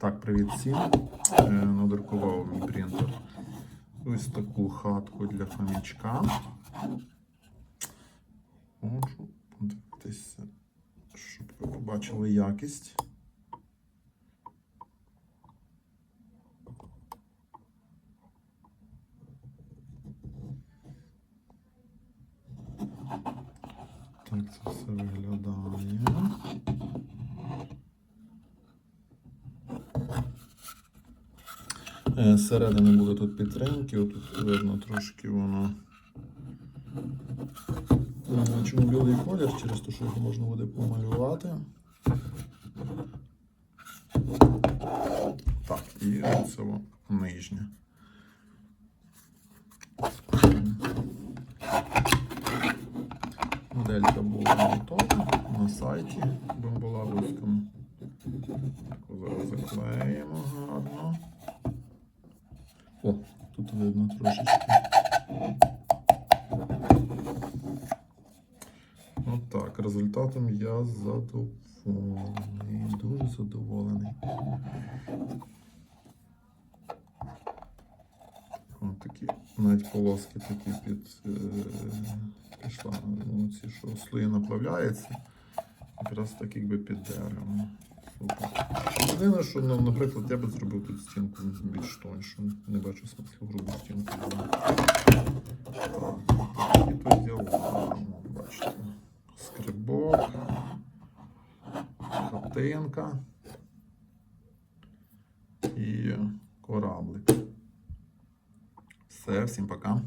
Так, привіт всім. Е, Надрукував мій принтер. Ось таку хатку для хомячка. Можу подивитися, щоб ви побачили якість. Так це все виглядає. Е, Зсередини буде тут підтримки, отут видно трошки воно. Чому білий колір? Через те, що його можна буде помалювати. Так, і це нижнє. Моделька була готова на сайті бомболабовському. Зараз заклеїмо гарно. О, тут видно трошечки. Отак, результатом я задоволений. Дуже задоволений. Ось такі, навіть полоски такі під е, пішла. Ну, ці, що слої направляється. Якраз так якби під деревом. Єдине, що, ну, наприклад, я би зробив тут стінку більш тоньшу. Не бачу смислу грубу стінку. Такі то діла. Ну, Бачите. Скрибок, хатинка і кораблик. Все, всім пока.